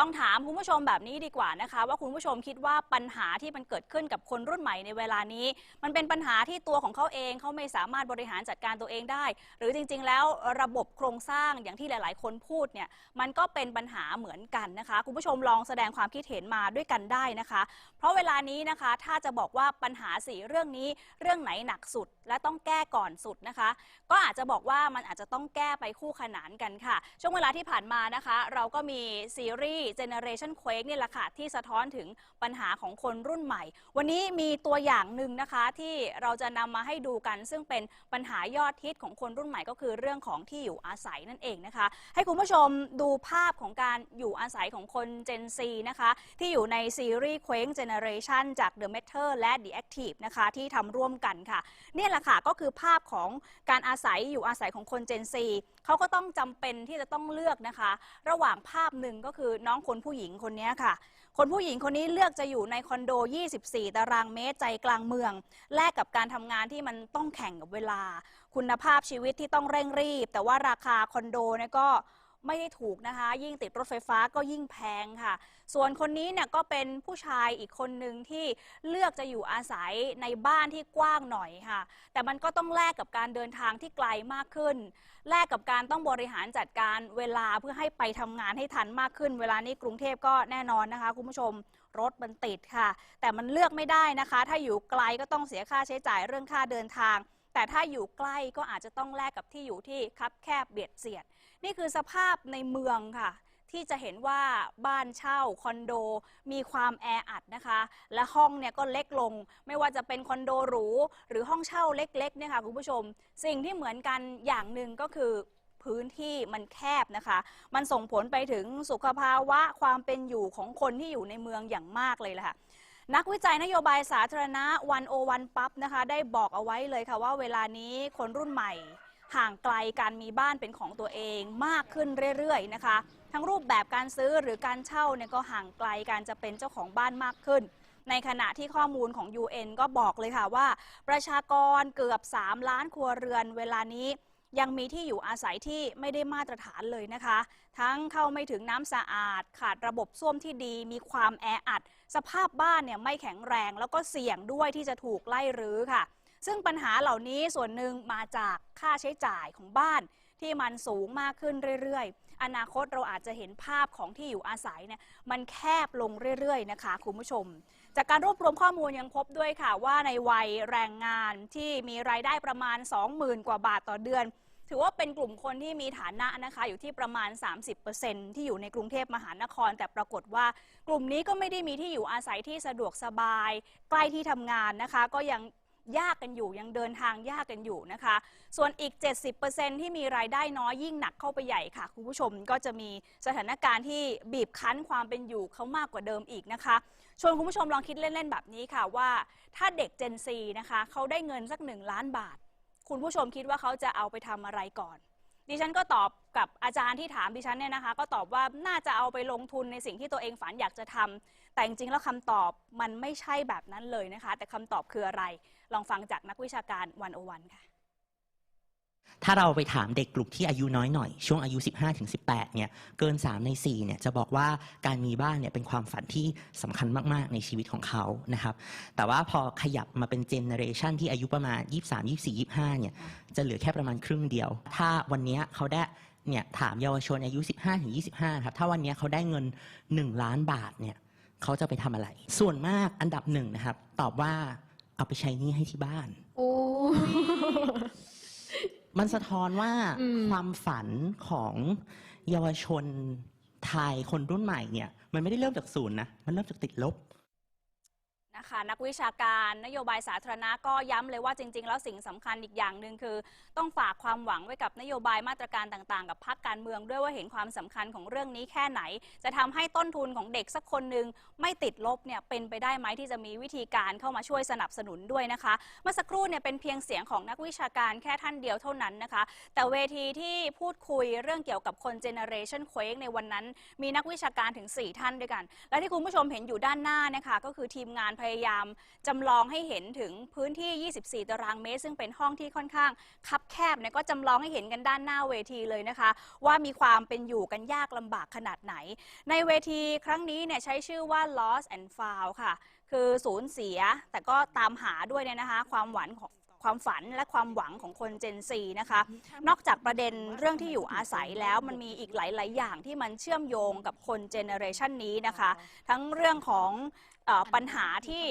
ลองถามคุณผู้ชมแบบนี้ดีกว่านะคะ ว่าคุณผู้ชมคิดว่าปัญหาที่มันเกิดขึ้นกับคนรุ่นใหม่ในเวลานี้ มันเป็นปัญหาที่ตัวของเขาเองเขาไม่สามารถบริหารจัดการตัวเองได้ หรือจริง ๆ แล้วระบบโครงสร้างอย่างที่หลาย ๆ คนพูดเนี่ยมันก็เป็นปัญหาเหมือนกันนะคะ คุณผู้ชมลองแสดงความคิดเห็นมาด้วยกันได้นะคะ เพราะเวลานี้นะคะถ้าจะบอกว่าปัญหาสีเรื่องนี้เรื่องไหนหนักสุด และต้องแก้ก่อนสุดนะคะ ก็อาจจะบอกว่ามันอาจจะต้องแก้ไปคู่ขนานกันค่ะ ช่วงเวลาที่ผ่านมานะคะ เราก็มีซีรีส์ Generation Quake นี่แหละค่ะที่สะท้อนถึงปัญหาของคนรุ่นใหม่ วันนี้มีตัวอย่างหนึ่งนะคะที่เราจะนำมาให้ดูกัน ซึ่งเป็นปัญหายอดฮิตของคนรุ่นใหม่ก็คือเรื่องของที่อยู่อาศัยนั่นเองนะคะ ให้คุณผู้ชมดูภาพของการอยู่อาศัยของคน Gen Z นะคะที่อยู่ในซีรีส์ Quake Generation จาก The Matter และ The Active นะคะที่ทำร่วมกันค่ะเนี่ยแหละค่ะก็คือภาพของการอาศัยอยู่อาศัยของคน Gen Z เขาก็ต้องจำเป็นที่จะต้องเลือกนะคะ ระหว่างภาพหนึ่งก็คือน้องคนผู้หญิงคนนี้ค่ะ คนผู้หญิงคนนี้เลือกจะอยู่ในคอนโด 24 ตารางเมตรใจกลางเมือง แลกกับการทำงานที่มันต้องแข่งกับเวลา คุณภาพชีวิตที่ต้องเร่งรีบ แต่ว่าราคาคอนโดเนี่ยก็ ไม่ได้ถูกนะคะ ยิ่งติดรถไฟฟ้าก็ยิ่งแพงค่ะ ส่วนคนนี้เนี่ยก็เป็นผู้ชายอีกคนหนึ่งที่เลือกจะอยู่อาศัยในบ้านที่กว้างหน่อยค่ะ แต่มันก็ต้องแลกกับการเดินทางที่ไกลมากขึ้น แลกกับการต้องบริหารจัดการเวลาเพื่อให้ไปทำงานให้ทันมากขึ้น เวลานี้กรุงเทพก็แน่นอนนะคะ คุณผู้ชมรถมันติดค่ะ แต่มันเลือกไม่ได้นะคะ ถ้าอยู่ไกลก็ต้องเสียค่าใช้จ่ายเรื่องค่าเดินทาง แต่ถ้าอยู่ใกล้ก็อาจจะต้องแลกกับที่อยู่ที่คับแคบเบียดเสียด นี่คือสภาพในเมืองค่ะ ที่จะเห็นว่าบ้านเช่าคอนโดมีความแออัดนะคะ และห้องเนี่ยก็เล็กลง ไม่ว่าจะเป็นคอนโดหรูหรือห้องเช่าเล็กๆเนี่ยค่ะคุณผู้ชม สิ่งที่เหมือนกันอย่างหนึ่งก็คือพื้นที่มันแคบนะคะ มันส่งผลไปถึงสุขภาวะความเป็นอยู่ของคนที่อยู่ในเมืองอย่างมากเลยล่ะค่ะนักวิจัยนโยบายสาธารณะวันโอวันปั๊บนะคะ ได้บอกเอาไว้เลยค่ะว่าเวลานี้คนรุ่นใหม่ ห่างไกลการมีบ้านเป็นของตัวเองมากขึ้นเรื่อยๆนะคะ ทั้งรูปแบบการซื้อหรือการเช่าเนี่ยก็ห่างไกลการจะเป็นเจ้าของบ้านมากขึ้น ในขณะที่ข้อมูลของ UN ก็บอกเลยค่ะว่า ประชากรเกือบ 3 ล้านครัวเรือนเวลานี้ยังมีที่อยู่อาศัยที่ไม่ได้มาตรฐานเลยนะคะ ทั้งเข้าไม่ถึงน้ำสะอาด ขาดระบบส้วมที่ดี มีความแออัด สภาพบ้านเนี่ยไม่แข็งแรง แล้วก็เสี่ยงด้วยที่จะถูกไล่รื้อค่ะ ซึ่งปัญหาเหล่านี้ส่วนหนึ่งมาจากค่าใช้จ่ายของบ้านที่มันสูงมากขึ้นเรื่อยๆ อนาคตเราอาจจะเห็นภาพของที่อยู่อาศัยเนี่ยมันแคบลงเรื่อยๆ นะคะคุณผู้ชม จากการรวบรวมข้อมูลยังพบด้วยค่ะว่าในวัยแรงงานที่มีรายได้ประมาณ 20,000 กว่าบาทต่อเดือน ถือว่าเป็นกลุ่มคนที่มีฐานะนะคะอยู่ที่ประมาณ 30%ที่อยู่ในกรุงเทพมหานคร แต่ปรากฏว่ากลุ่มนี้ก็ไม่ได้มีที่อยู่อาศัยที่สะดวกสบาย ใกล้ที่ทำงานนะคะ ก็ยัง ยากกันอยู่ ยังเดินทางยากกันอยู่นะคะ ส่วนอีก 70%ที่มีรายได้น้อยยิ่งหนักเข้าไปใหญ่ค่ะ คุณผู้ชมก็จะมีสถานการณ์ที่บีบคั้นความเป็นอยู่เขามากกว่าเดิมอีกนะคะชวนคุณผู้ชมลองคิดเล่น ๆ แบบนี้ค่ะว่าถ้าเด็ก Gen Z นะคะเขาได้เงินสัก 1 ล้านบาท คุณผู้ชมคิดว่าเขาจะเอาไปทำอะไรก่อนดิฉันก็ตอบกับอาจารย์ที่ถามดิฉันเนี่ยนะคะ ก็ตอบว่าน่าจะเอาไปลงทุนในสิ่งที่ตัวเองฝันอยากจะทำแต่จริงๆแล้วคำตอบมันไม่ใช่แบบนั้นเลยนะคะ แต่คำตอบคืออะไร ลองฟังจากนักวิชาการวันโอวันค่ะ ถ้าเราไปถามเด็กกลุ่มที่อายุน้อยหน่อย ช่วงอายุ 15ถึง18 เนี่ย เกิน 3 ใน 4 เนี่ย จะบอกว่าการมีบ้านเนี่ยเป็นความฝันที่สำคัญมาก ๆ ในชีวิตของเขา นะครับ แต่ว่าพอขยับมาเป็นเจเนเรชันที่อายุประมาณ 23 24 25 เนี่ย จะเหลือแค่ประมาณครึ่งเดียว ถ้าวันนี้เขาได้เนี่ยถามเยาวชนอายุ 15ถึง25 ครับ ถ้าวันนี้เขาได้เงิน 1 ล้านบาทเนี่ยเขาจะไปทำอะไร ส่วนมากอันดับหนึ่งนะครับ ตอบว่า เอาไปใช้หนี้ให้ที่บ้าน โอ้ มันสะท้อนว่าอืม ความฝันของเยาวชนไทยคนรุ่นใหม่เนี่ย มันไม่ได้เริ่มจากศูนย์นะ มันเริ่มจากติดลบ นะคะนักวิชาการนโยบายสาธารณะก็ย้ำเลยว่าจริง ๆ แล้วสิ่งสำคัญอีกอย่างหนึ่งคือ ต้องฝากความหวังไว้กับนโยบายมาตรการต่างๆ กับพรรคการเมืองด้วยว่าเห็นความสำคัญของเรื่องนี้แค่ไหน จะทำให้ต้นทุนของเด็กสักคนหนึ่งไม่ติดลบเนี่ยเป็นไปได้ไหมที่จะมีวิธีการเข้ามาช่วยสนับสนุนด้วยนะคะเมื่อสักครู่เนี่ยเป็นเพียงเสียงของนักวิชาการแค่ท่านเดียวเท่านั้นนะคะ แต่เวทีที่พูดคุยเรื่องเกี่ยวกับคน Generation Quake ในวันนั้น มีนักวิชาการถึง 4 ท่านด้วยกัน และที่คุณผู้ชมเห็นอยู่ด้านหน้านะคะก็คือทีมงานพยยายามจำลองให้เห็นถึงพื้นที่ 24 ตารางเมตร ซึ่งเป็นห้องที่ค่อนข้างคับแคบเนี่ยก็จำลองให้เห็นกันด้านหน้าเวทีเลยนะคะ ว่ามีความเป็นอยู่กันยากลำบากขนาดไหน ในเวทีครั้งนี้เนี่ยใช้ชื่อว่า lost and found ค่ะ คือสูญเสียแต่ก็ตามหาด้วยเนี่ยนะคะ ความหวังของความฝันและความหวังของคน Gen Z นะคะ นอกจากประเด็นเรื่องที่อยู่อาศัยแล้วมันมีอีกหลาย ๆ อย่างที่มันเชื่อมโยงกับคนเจเนอเรชันนี้นะคะ ทั้งเรื่องของ ปัญหาที่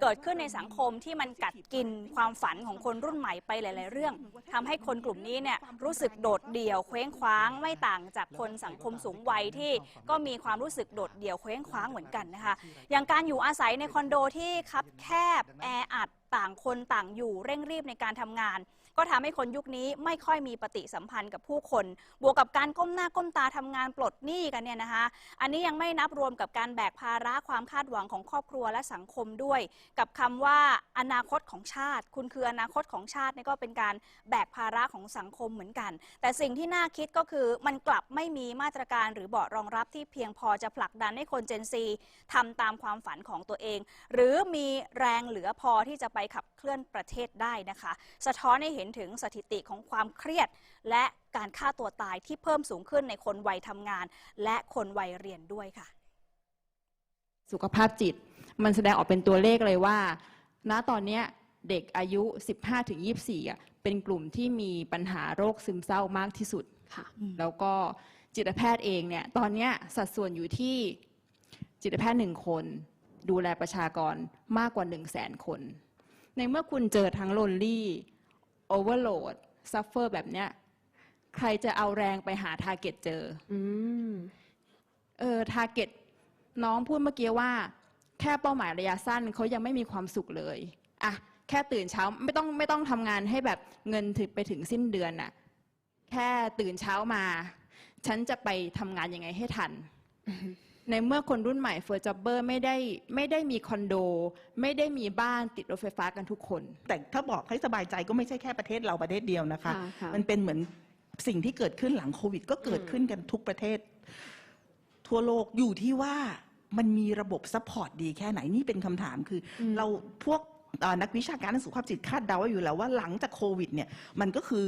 เกิดขึ้นในสังคมที่มันกัดกินความฝันของคนรุ่นใหม่ไปหลาย ๆ เรื่องทำให้คนกลุ่มนี้เนี่ยรู้สึกโดดเดี่ยวเคว้งคว้างไม่ต่างจากคนสังคมสูงวัยที่ก็มีความรู้สึกโดดเดี่ยวเคว้งคว้างเหมือนกันนะคะอย่างการอยู่อาศัยในคอนโดที่คับแคบแออัดต่างคนต่างอยู่เร่งรีบในการทำงาน ก็ทำให้คนยุคนี้ไม่ค่อยมีปฏิสัมพันธ์กับผู้คน บวกกับการก้มหน้าก้มตาทำงานปลดหนี้กันเนี่ยนะคะ อันนี้ยังไม่นับรวมกับการแบกภาระความคาดหวังของครอบครัวและสังคมด้วย กับคำว่าอนาคตของชาติ คุณคืออนาคตของชาตินี่ก็เป็นการแบกภาระของสังคมเหมือนกัน แต่สิ่งที่น่าคิดก็คือมันกลับไม่มีมาตรการหรือเบาะรองรับที่เพียงพอจะผลักดันให้คนเจนซีทำตามความฝันของตัวเอง หรือมีแรงเหลือพอที่จะไปขับเคลื่อนประเทศได้นะคะ สะท้อนให้เห็นถึงสถิติของความเครียด และการฆ่าตัวตายที่เพิ่มสูงขึ้นในคนวัยทำงาน และคนวัยเรียนด้วยค่ะ สุขภาพจิต มันแสดงออกเป็นตัวเลขเลยว่า ณตอนเนี้ยเด็กอายุ 15-24อะเป็นกลุ่มที่มีปัญหาโรคซึมเศร้ามากที่สุดค่ะ แล้วก็จิตแพทย์เองเนี่ย ตอนเนี้ยสัดส่วนอยู่ที่จิตแพทย์หนึ่งคน ดูแลประชากรมากกว่า1 0 0 0 0แสนคน ในเมื่อคุณเจอทั้งโลนลี่ โอเวอร์โหลดซัฟเฟอร์แบบเนี้ยใครจะเอาแรงไปหาทาร์เก็ตเจออืมเออทาร์เก็ตน้องพูดเมื่อกี้ว่า แค่เป้าหมายระยะสั้นเขายังไม่มีความสุขเลยอะแค่ตื่นเช้าไม่ต้องไม่ต้องทำงานให้แบบเงินถึงไปถึงสิ้นเดือนน่ะ แค่ตื่นเช้ามา ฉันจะไปทำงานยังไงให้ทัน ในเมื่อคนรุ่นใหม่เฟอร์จ็อบเบอร์ไม่ได้ไม่ได้มีคอนโด ไม่ได้มีบ้านติดรถไฟฟ้ากันทุกคน แต่ถ้าบอกให้สบายใจก็ไม่ใช่แค่ประเทศเราประเทศเดียวนะคะค่ะค่ะมันเป็นเหมือนสิ่งที่เกิดขึ้นหลังโควิด ก็เกิดอืมขึ้นกันทุกประเทศ ทั่วโลกอยู่ที่ว่ามันมีระบบซัพพอร์ตดีแค่ไหนนี่เป็นคำถามคืออเราพวกเอ่อนักวิชาการด้านสุขภาพจิตคาดเดาไว้อยู่แล้วว่าหลังจากโควิดเนี่ยมันก็คือ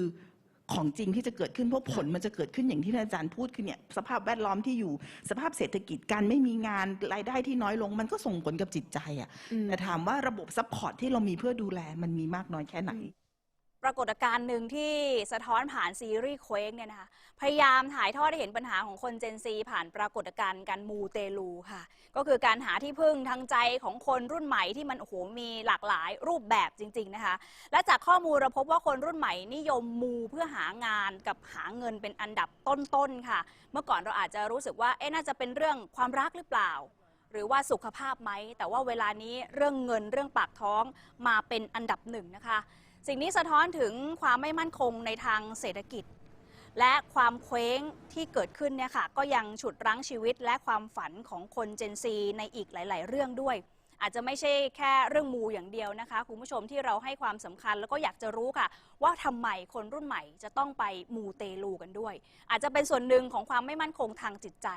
ของจริงที่จะเกิดขึ้นเพราะผลมันจะเกิดขึ้นอย่างที่ท่านอาจารย์พูดคือเนี่ยสภาพแวดล้อมที่อยู่สภาพเศรษฐกิจการไม่มีงานรายได้ที่น้อยลง มันก็ส่งผลกับจิตใจอะอืมแต่ถามว่าระบบซัพพอร์ตที่เรามีเพื่อดูแลมันมีมากน้อยแค่ไหน ปรากฏการณ์หนึ่งที่สะท้อนผ่านซีรีส์เควกเนี่ยนะคะพยายามถ่ายทอดให้เห็นปัญหาของคนเจนซีผ่านปรากฏการณ์การมูเตลูค่ะ ก็คือการหาที่พึ่งทางใจของคนรุ่นใหม่ที่มันโอ้โหมีหลากหลายรูปแบบจริง ๆนะคะ และจากข้อมูลเราพบว่าคนรุ่นใหม่นิยมมูเพื่อหางานกับหาเงินเป็นอันดับต้นๆค่ะ เมื่อก่อนเราอาจจะรู้สึกว่าเอ๊ะน่าจะเป็นเรื่องความรักหรือเปล่า หรือว่าสุขภาพไหม แต่ว่าเวลานี้เรื่องเงินเรื่องปากท้องมาเป็นอันดับหนึ่งนะคะ สิ่งนี้สะท้อนถึงความไม่มั่นคงในทางเศรษฐกิจ และความเคว้งที่เกิดขึ้นเนี่ยค่ะก็ยังฉุดรั้งชีวิต และความฝันของคนเจนซีในอีกหลาย ๆ เรื่องด้วย อาจจะไม่ใช่แค่เรื่องมูอย่างเดียวนะคะ คุณผู้ชมที่เราให้ความสำคัญแล้วก็อยากจะรู้ค่ะ ว่าทำไมคนรุ่นใหม่จะต้องไปมูเตลูกันด้วย อาจจะเป็นส่วนหนึ่งของความไม่มั่นคงทางจิตใจ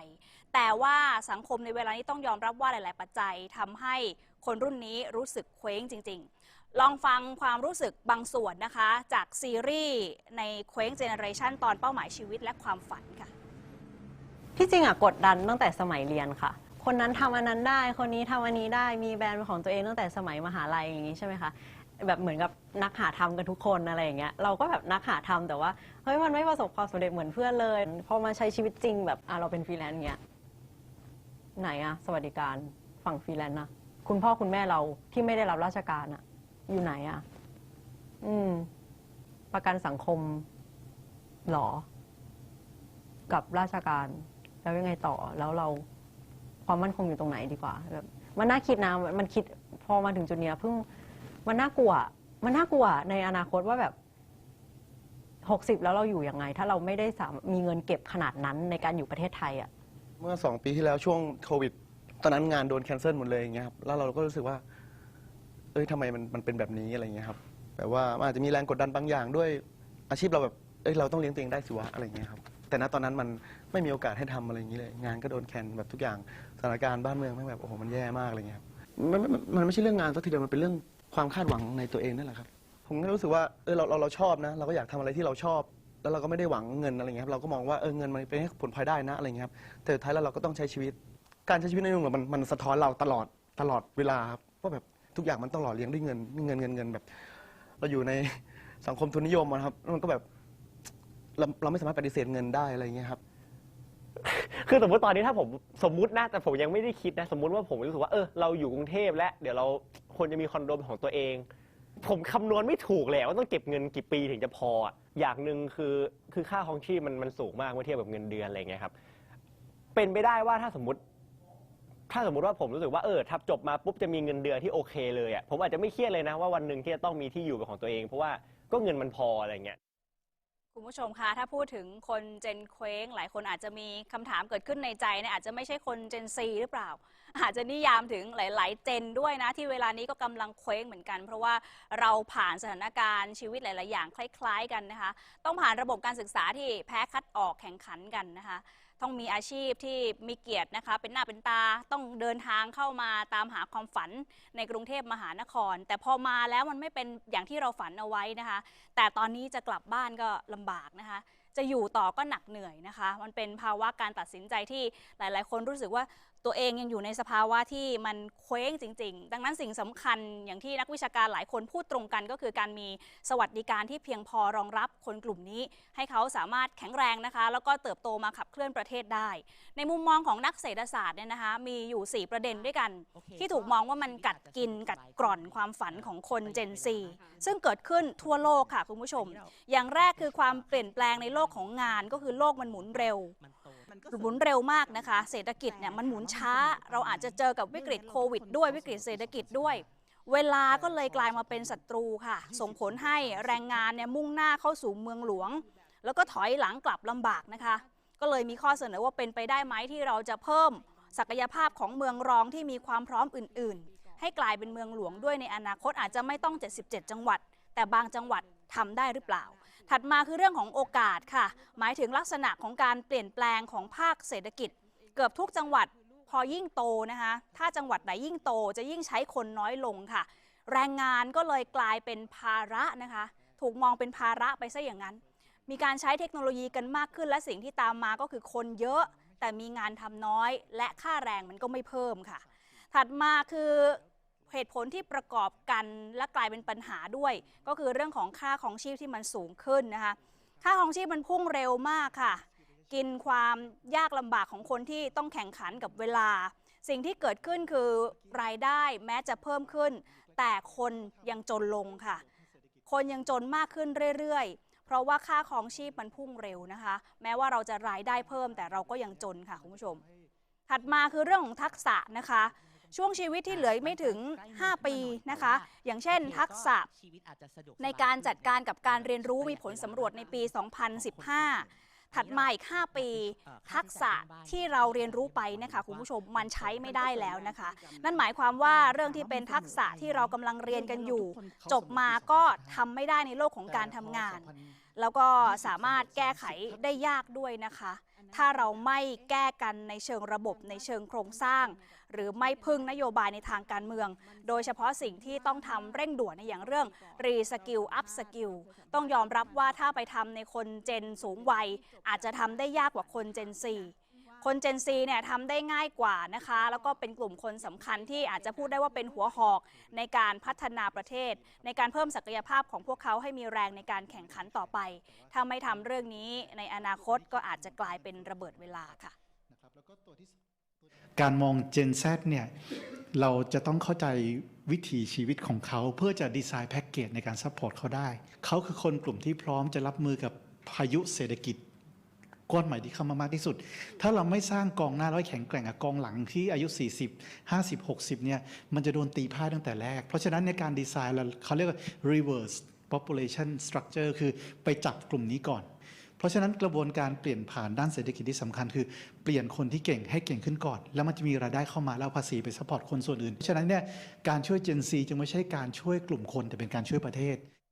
แต่ว่าสังคมในเวลานี้ต้องยอมรับว่าหลาย ๆ ปัจจัยทำให้คนรุ่นนี้รู้สึกเคว้งจริง ๆ ลองฟังความรู้สึกบางส่วนนะคะ จากซีรีส์ในเคว้งเจเนอเรชันตอนเป้าหมายชีวิตและความฝันค่ะ ที่จริงอะกดดันตั้งแต่สมัยเรียนค่ะ คนนั้นทำอันนั้นได้ คนนี้ทำอันนี้ได้ มีแบรนด์เป็นของตัวเองตั้งแต่สมัยมหาลัยอย่างนี้ใช่ไหมคะ แบบเหมือนกับนักหาทำกันทุกคนอะไรอย่างเงี้ย เราก็แบบนักหาทำแต่ว่า เฮ้ยมันไม่ประสบความสำเร็จเหมือนเพื่อนเลย พอมาใช้ชีวิตจริงแบบอะเราเป็นฟรีแลนซ์เงี้ย ไหนอะสวัสดิการฝั่งฟรีแลนซ์นะ คุณพ่อคุณแม่เราที่ไม่ได้รับราชการอะ อยู่ไหนอะอืม ประกันสังคมหรอ กับราชการ แล้วยังไงต่อ แล้วเราความมั่นคงอยู่ตรงไหนดีกว่าแบบมันน่าคิดนะมันคิดพอมาถึงจุดเนี้ยเพิ่งมันน่ากลัว มันน่ากลัวในอนาคตว่าแบบหกสิบแล้วเราอยู่ยังไง ถ้าเราไม่ได้สามมีเงินเก็บขนาดนั้นในการอยู่ประเทศไทยอะ เมื่อสองปีที่แล้วช่วงโควิด ตอนนั้นงานโดนแคนเซิลหมดเลยอย่างเงี้ยครับแล้วเราก็รู้สึกว่า เอ้ยทำไมมันมันเป็นแบบนี้อะไรเงี้ยครับแบบว่ามันอาจจะมีแรงกดดันบางอย่างด้วยอาชีพเราแบบเอ้ยเราต้องเลี้ยงตัวเองได้สิวะอะไรเงี้ยครับแต่ณตอนนั้นมันไม่มีโอกาสให้ทำอะไรอย่างนี้เลย งานก็โดนแคนแบบทุกอย่างสถานการณ์บ้านเมืองแม่งแบบโอ้โหมันแย่มากอะไรเงี้ยครับมันมันมันไม่ใช่เรื่องงานสักทีเดียวมันเป็นเรื่องความคาดหวังในตัวเองนั่นแหละครับ ผมก็รู้สึกว่าเออเราเราเราชอบนะ เราก็อยากทำอะไรที่เราชอบ แล้วเราก็ไม่ได้หวังเงินอะไรเงี้ยครับเราก็มองว่าเออเงินมันเป็นให้ผลพลอยได้นะอะไรเงี้ยครับแต่สุดท้ายแล้วเราก็ต้องใช้ชีวิต การใช้ชีวิตในเมืองมันมันสะท้อนเราตลอดตลอดเวลาครับว่าแบบ ทุกอย่างมันต้องหล่อเลี้ยงด้วยเงินเงินเงินเงินแบบ เราอยู่ในสังคมทุนนิยมอะครับมันก็แบบเราเราไม่สามารถปฏิเสธเงินได้อะไรเงี้ยครับ คือสมมติตอนนี้ถ้าผมสมมตินะแต่ผมยังไม่ได้คิดนะ สมมุติว่าผมรู้สึกว่าเออเราอยู่กรุงเทพแล้วเดี๋ยวเราควรจะมีคอนโดเป็นของตัวเอง ผมคำนวณไม่ถูกเลยว่าต้องเก็บเงินกี่ปีถึงจะพออะอย่างหนึ่งคือคือค่าของชีพมันมันสูงมากเมื่อเทียบกับเงินเดือนอะไรเงี้ยครับเป็นไปได้ว่าถ้าสมมติ ถ้าสมมติว่าผมรู้สึกว่าเออทับจบมาปุ๊บจะมีเงินเดือนที่โอเคเลยอะผมอาจจะไม่เครียดเลยนะว่าวันหนึ่งที่จะต้องมีที่อยู่เป็นของตัวเอง เพราะว่าก็เงินมันพออะไรเงี้ยคุณผู้ชมคะถ้าพูดถึงคนเจนเคว้ง หลายคนอาจจะมีคำถามเกิดขึ้นในใจเนี่ยอาจจะไม่ใช่คนเจนซีหรือเปล่า อาจจะนิยามถึงหลาย ๆ เจนด้วยนะ ที่เวลานี้ก็กำลังเคว้งเหมือนกัน เพราะว่าเราผ่านสถานการณ์ชีวิตหลาย ๆ อย่างคล้าย ๆ กันนะคะ ต้องผ่านระบบการศึกษาที่แพ้คัดออกแข่งขันกันนะคะต้องมีอาชีพที่มีเกียรตินะคะ เป็นหน้าเป็นตาต้องเดินทางเข้ามาตามหาความฝันในกรุงเทพมหานคร แต่พอมาแล้วมันไม่เป็นอย่างที่เราฝันเอาไว้นะคะ แต่ตอนนี้จะกลับบ้านก็ลำบากนะคะ จะอยู่ต่อก็หนักเหนื่อยนะคะ มันเป็นภาวะการตัดสินใจที่หลาย ๆ คนรู้สึกว่า ตัวเองยังอยู่ในสภาวะที่มันเคว้งจริง ๆ ดังนั้นสิ่งสำคัญอย่างที่นักวิชาการหลายคนพูดตรงกัน ก็คือการมีสวัสดิการที่เพียงพอรองรับคนกลุ่มนี้ ให้เขาสามารถแข็งแรงนะคะ แล้วก็เติบโตมาขับเคลื่อนประเทศได้ ในมุมมองของนักเศรษฐศาสตร์เนี่ยนะคะมีอยู่ 4 ประเด็นด้วยกันที่ถูกมองว่ามันกัดกินกัดกร่อนความฝันของคนเจนซีซึ่งเกิดขึ้นทั่วโลกค่ะคุณผู้ชม อย่างแรกคือความเปลี่ยนแปลงในโลกของงานก็คือโลกมันหมุนเร็ว หมุนเร็วมากนะคะ เศรษฐกิจเนี่ยมันหมุนช้า เราอาจจะเจอกับวิกฤตโควิดด้วยวิกฤตเศรษฐกิจด้วย เวลาก็เลยกลายมาเป็นศัตรูค่ะ ส่งผลให้แรงงานเนี่ยมุ่งหน้าเข้าสู่เมืองหลวง แล้วก็ถอยหลังกลับลำบากนะคะ ก็เลยมีข้อเสนอว่าเป็นไปได้ไหมที่เราจะเพิ่มศักยภาพของเมืองรองที่มีความพร้อมอื่น ๆ ให้กลายเป็นเมืองหลวงด้วยในอนาคตอาจจะไม่ต้อง 77 จังหวัด แต่บางจังหวัดทำได้หรือเปล่า ถัดมาคือเรื่องของโอกาสค่ะ หมายถึงลักษณะของการเปลี่ยนแปลงของภาคเศรษฐกิจ เกือบทุกจังหวัดพอยิ่งโตนะคะ ถ้าจังหวัดไหนยิ่งโตจะยิ่งใช้คนน้อยลงค่ะ แรงงานก็เลยกลายเป็นภาระนะคะ ถูกมองเป็นภาระไปซะอย่างนั้น มีการใช้เทคโนโลยีกันมากขึ้นและสิ่งที่ตามมาก็คือคนเยอะ แต่มีงานทำน้อย และค่าแรงมันก็ไม่เพิ่มค่ะ ถัดมาคือ เหตุผลที่ประกอบกันและกลายเป็นปัญหาด้วย ก็คือเรื่องของค่าของชีพที่มันสูงขึ้นนะคะ ค่าของชีพมันพุ่งเร็วมากค่ะ กินความยากลำบากของคนที่ต้องแข่งขันกับเวลา สิ่งที่เกิดขึ้นคือรายได้แม้จะเพิ่มขึ้น แต่คนยังจนลงค่ะ คนยังจนมากขึ้นเรื่อยๆ เพราะว่าค่าของชีพมันพุ่งเร็วนะคะ แม้ว่าเราจะรายได้เพิ่มแต่เราก็ยังจนค่ะคุณผู้ชมถัดมาคือเรื่องของทักษะนะคะ ช่วงชีวิตที่เหลือไม่ถึง 5 ปีนะคะ อย่างเช่น ทักษะในการจัดการกับการเรียนรู้มีผลสำรวจในปี 2015ถัดมาอีก 5 ปี ทักษะที่เราเรียนรู้ไปนะคะคุณผู้ชมมันใช้ไม่ได้แล้วนะคะ นั่นหมายความว่าเรื่องที่เป็นทักษะที่เรากำลังเรียนกันอยู่ จบมาก็ทำไม่ได้ในโลกของการทำงาน แล้วก็สามารถแก้ไขได้ยากด้วยนะคะ ถ้าเราไม่แก้กันในเชิงระบบในเชิงโครงสร้าง หรือไม่พึ่งนโยบายในทางการเมือง โดยเฉพาะสิ่งที่ต้องทำเร่งด่วนในอย่างเรื่องรีสกิลอัพสกิลต้องยอมรับว่าถ้าไปทำในคนเจนสูงวัย อาจจะทำได้ยากกว่าคนเจนซีคนเจนซีเนี่ยทำได้ง่ายกว่านะคะ แล้วก็เป็นกลุ่มคนสำคัญที่อาจจะพูดได้ว่าเป็นหัวหอกในการพัฒนาประเทศ ในการเพิ่มศักยภาพของพวกเขาให้มีแรงในการแข่งขันต่อไป ถ้าไม่ทำเรื่องนี้ในอนาคตก็อาจจะกลายเป็นระเบิดเวลาค่ะนะครับแล้วก็ตัวที่ การมอง Gen Z เนี่ยเราจะต้องเข้าใจวิถีชีวิตของเขา เพื่อจะดีไซน์แพ็กเกจในการซัพพอร์ตเขาได้ เขาคือคนกลุ่มที่พร้อมจะรับมือกับพายุเศรษฐกิจก้อนใหม่ที่เข้ามามากที่สุด ถ้าเราไม่สร้างกองหน้าร้อยแข็งแกร่งกับกองหลังที่อายุ 40 50 60 เนี่ย มันจะโดนตีพ่ายตั้งแต่แรก เพราะฉะนั้นในการดีไซน์เราเขาเรียกว่า reverse population structure คือไปจับกลุ่มนี้ก่อน เพราะฉะนั้นกระบวนการเปลี่ยนผ่านด้านเศรษฐกิจที่สำคัญคือเปลี่ยนคนที่เก่งให้เก่งขึ้นก่อน แล้วมันจะมีรายได้เข้ามาแล้วเอาภาษีไปสปอร์ตคนส่วนอื่น เพราะฉะนั้นเนี่ยการช่วย Gen Z จึงไม่ใช่การช่วยกลุ่มคนแต่เป็นการช่วยประเทศ